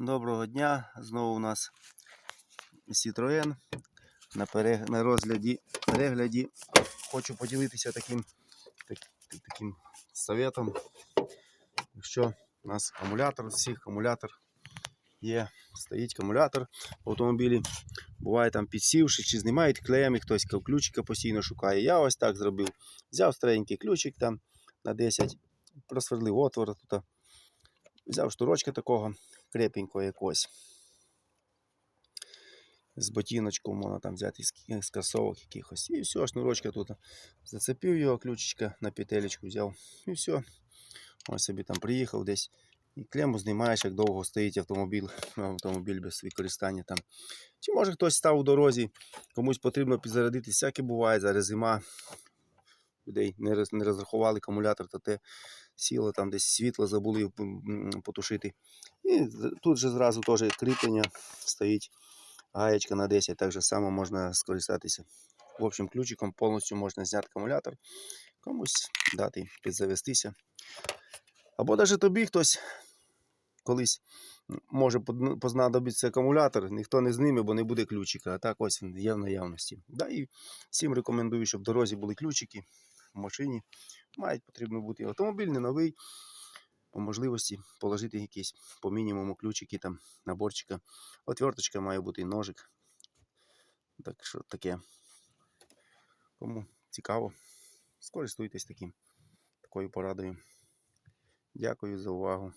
Доброго дня. Знову у нас Citroen. На, пере... на розгляді перегляді хочу поділитися таким, так... таким советом. Якщо у нас акумулятор, всіх акумулятор є, стоїть акумулятор в автомобілі. Буває там підсівши, чи знімають клеєм, хтось ключика постійно шукає. Я ось так зробив. Взяв старенький ключик там на 10, просверлив отвор тут. Взяв штурочка такого крепенького якогось. З ботиночку можна там взяти з, кросовок якихось. І все, шнурочка тут. Зацепив його, ключичка на петелечку взяв. І все. Ось собі там приїхав десь. І клему знімаєш, як довго стоїть автомобіль, автомобіль без використання там. Чи може хтось став у дорозі, комусь потрібно підзарядитись, всяке буває, зараз зима. Людей не, не розрахували акумулятор, то те сіло там десь світло забули потушити. І тут же зразу теж кріплення стоїть гаєчка на 10, так же само можна скористатися. В общем, ключиком повністю можна зняти акумулятор, комусь дати підзавестися. Або навіть тобі хтось колись може познадобиться акумулятор, ніхто не зніме, бо не буде ключика. А так ось він є в наявності. Да, і всім рекомендую, щоб в дорозі були ключики в машині. Мають потрібно бути автомобіль не новий. По можливості положити якісь по мінімуму ключики, там, наборчика. Отверточка має бути, ножик. Так що таке. Кому цікаво, скористуйтесь таким, такою порадою. Дякую за увагу.